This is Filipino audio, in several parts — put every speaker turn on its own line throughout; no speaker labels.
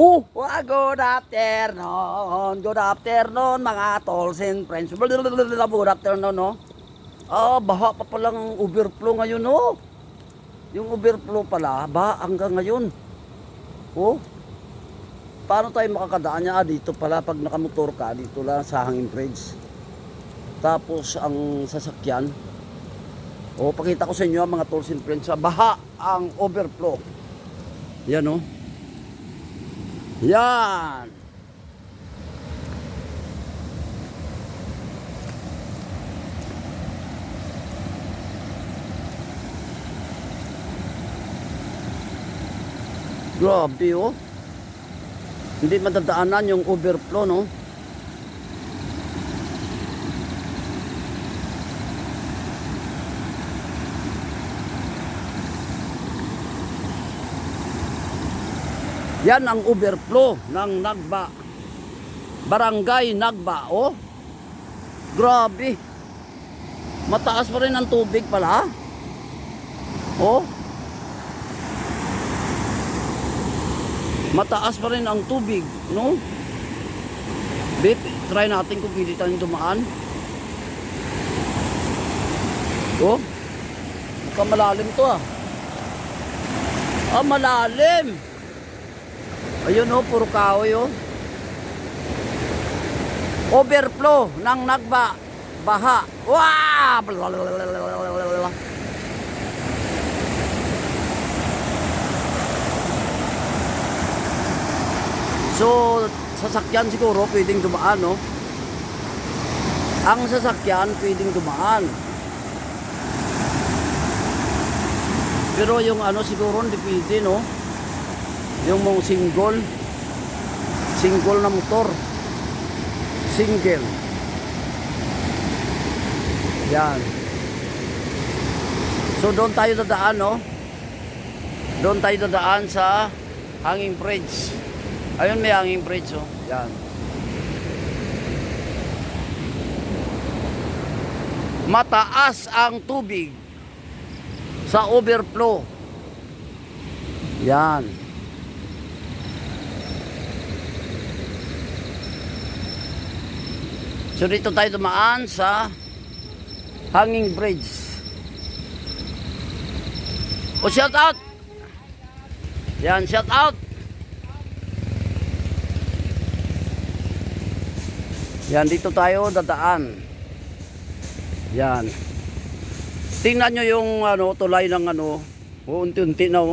Oh, ah, good afternoon. Good afternoon, mga tolls and friends. Good afternoon, no? Ah, baha pa palang ang overflow ngayon, no? Yung overflow pala, baha hanggang ngayon. Oh, paano tayo makakadaan niya? Ah, dito pala, pag nakamotor ka, dito lang sa hanging bridge. Tapos, ang sasakyan, oh, pakita ko sa inyo, mga tolls and friends, sa baha ang overflow. Yan, oh. Yan. Grabe oh. Hindi madadaanan yung overflow no. Yan ang overflow ng Nagba. Barangay Nagba, oh. Grabe. Mataas pa rin ang tubig pala. Oh. Mataas pa rin ang tubig, no? Bit, try natin kung pwede tayong dumaan. Oh. Mukhang malalim to ah. Ah, malalim. Ayun oh, puro kahoy oh. Overflow ng nagba. Baha. Wow! So, sasakyan siguro pwedeng dumaan, no? Ang sasakyan pwedeng dumaan. Pero yung ano siguro hindi pwede, no? Yung mga single. Single na motor. Single. Yan. So doon tayo dadaan no? Doon tayo dadaan sa hanging bridge. Ayun may hanging bridge oh. Yan. Mataas ang tubig sa overflow. Yan So dito tayo dumaan sa Hanging Bridge. O shout out. Yan, shout out. Yan, dito tayo dadaan. Yan. Tingnan nyo yung ano, tulay ng ano, o, unti-unti na oh.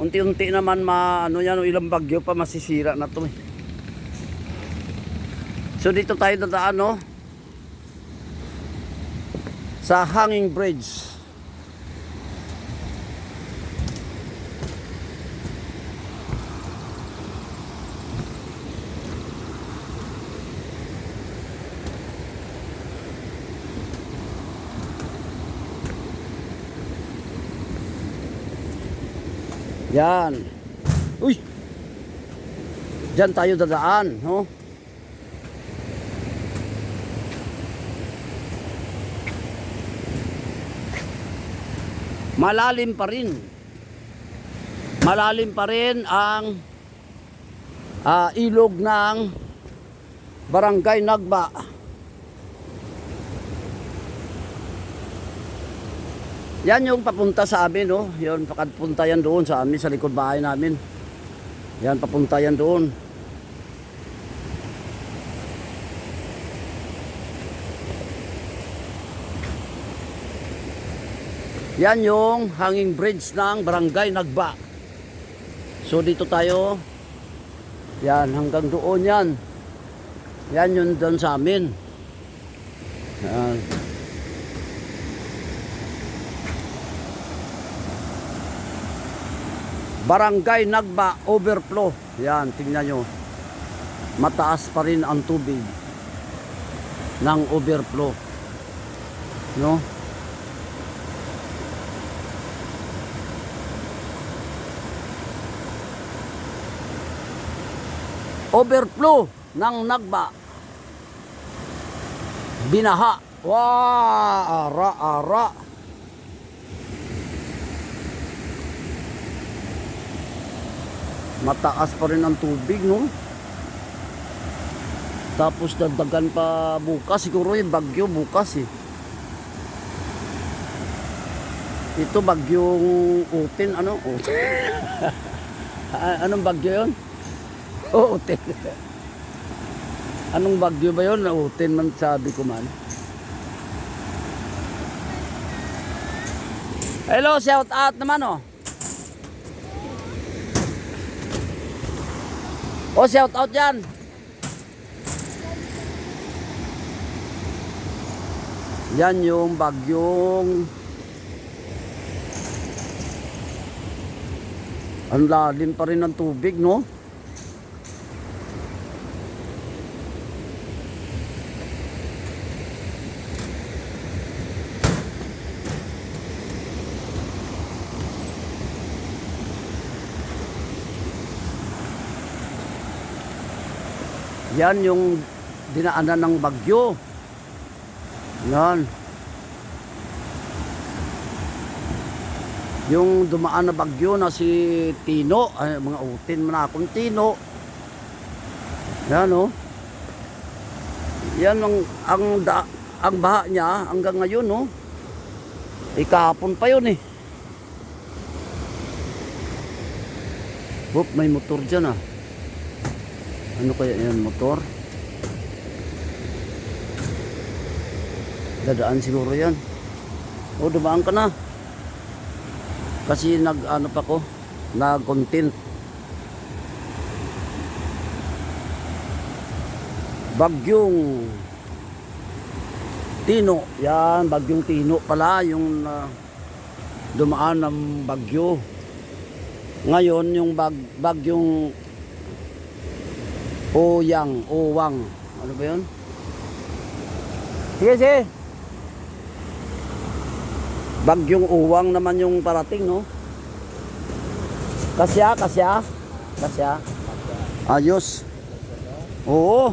Unti-unti naman ma, ano yan, ilang bagyo pa masisira na to eh. So dito tayo dadaan no sa Hanging Bridge. Yan. Uy. Diyan tayo dadaan, no? Malalim pa rin. Malalim pa rin ang ah, ilog ng Barangay Nagba. Yan yung papunta sa amin, no? Yan, papunta yan doon sa amin, sa likod bahay namin. Yan, papunta yan doon. Yan yung hanging bridge ng Barangay Nagba. So dito tayo. Yan hanggang doon yan. Yan yun doon sa amin. Yan. Barangay Nagba overflow. Yan, tingnan nyo. Mataas pa rin ang tubig ng overflow. No? Overflow ng Nagba. Binaha. Wow, ara, ara. Mataas pa rin ang tubig, no? Tapos dagdagan pa bukas. Siguro yung bagyo bukas eh. Ito bagyong utin. Ano? Utin. Anong bagyo yun? Oh, utin. Anong bagyo ba yun? Utin man sabi ko man. Hello, shout out naman oh. Oh, shout out yan. Yan yung bagyong Ang lalim pa rin ng tubig, no? Yan yung dinaanan ng bagyo. Yan. Yung dumaan na bagyo na si Tino, ay, mga utin man akong Tino. Yan oh. Yan ang ang da, ang baha niya hanggang ngayon oh. Ikapon pa yun eh. Hop, may motor dyan ah. Ano kaya yan motor? Dadaan siguro yan. O, dumaan ka na. Kasi nag ano pa ko, nag content. Bagyong Tino, yan, bagyong Tino pala yung ah, dumaan ng bagyo. Ngayon yung bag, bagyong Oyang, Owang. Ano ba yun? Sige, sige. Bagyong uwang naman yung parating, no? Kasya, kasya. Kasya. Ayos. Oo.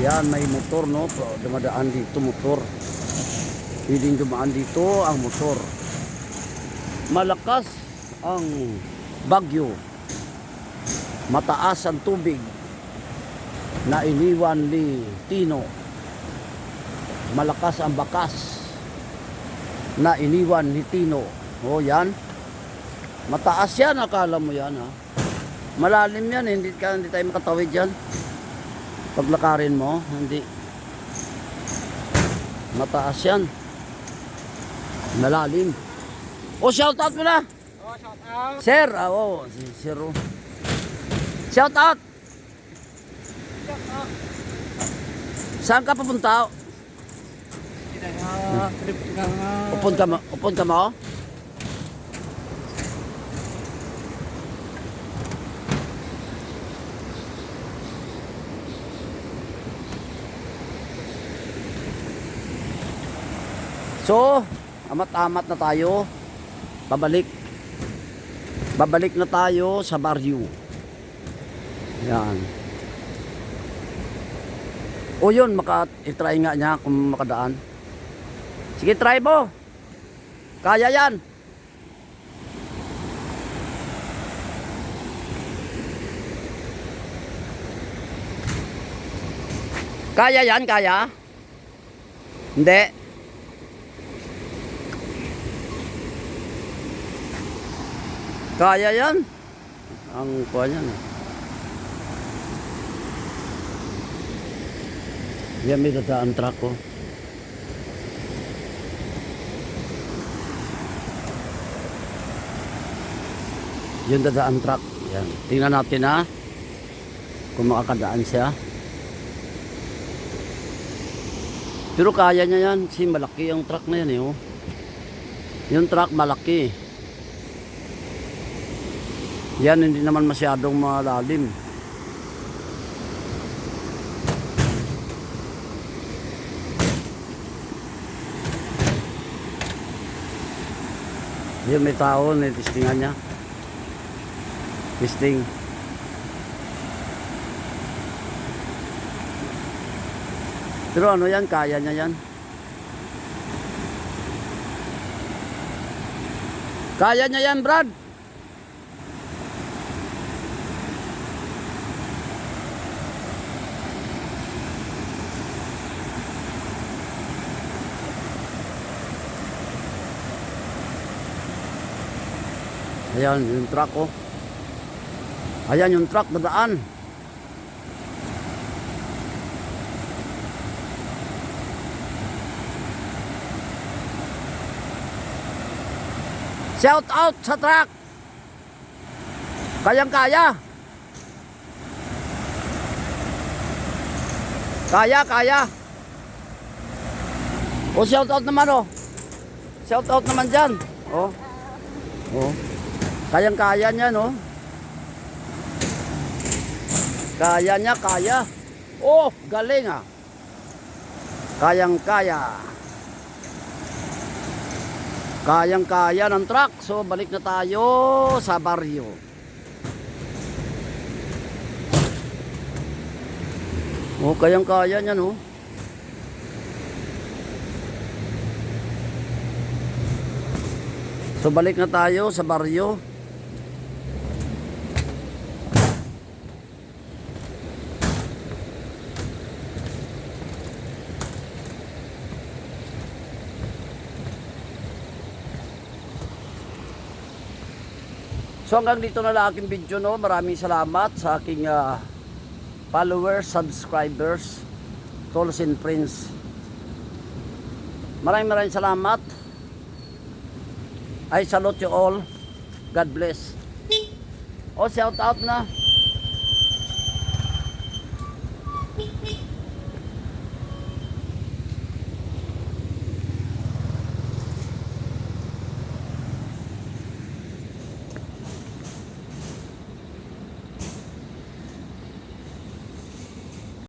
Yan, may motor, no? Dumadaan dito, motor. Piling dumaan dito ang motor. Malakas ang bagyo. Mataas ang tubig na iniwan ni Tino. Malakas ang bakas na iniwan ni Tino. O yan. Mataas yan, akala mo yan ha. Malalim yan, hindi, ka, hindi tayo makatawid yan. Paglakarin mo, hindi. Mataas yan. Malalim. O, shout out mo na.
Oh, shout out.
Sir, ah, oo, si Sir. Shout out. Saan ka papunta? Upod ka mo? Upod ka mo? So, amat-amat na tayo. Pabalik. Babalik na tayo sa baryo. Yan. O yun, maka, i-try nga niya kung makadaan. Sige, try mo. Kaya yan. Kaya yan, kaya? Hindi. Kaya yan. Ang kuha yan. eh. Yan may dadaan truck ko. Yung dadaan truck. Yan. Tingnan natin ha. Kung makakadaan siya. Pero kaya niya yan. Kasi malaki ang truck na yan eh. Oh. Yung truck malaki. Yan hindi naman masyadong malalim. Yan may tao, testingan niya. Testing. Pero ano yan, kaya niya yan. Kaya niya yan, Brad. Ayan, yung truck oh. Ayan yung truck dadaan. Shout out sa truck. Kayang kaya. Kaya. O shout out naman oh. Shout out naman dyan. Oh. Oh. Kayang kaya niya no. Kaya niya, kaya. Oh, galing ah. Kayang kaya. Kayang kaya ng truck. So balik na tayo sa baryo. Oh, kayang kaya niya no. So balik na tayo sa baryo. So hanggang dito na lang aking video no. Maraming salamat sa aking ah, followers, subscribers, Tolls and Friends. Maraming maraming salamat. I salute you all. God bless. O shout out na.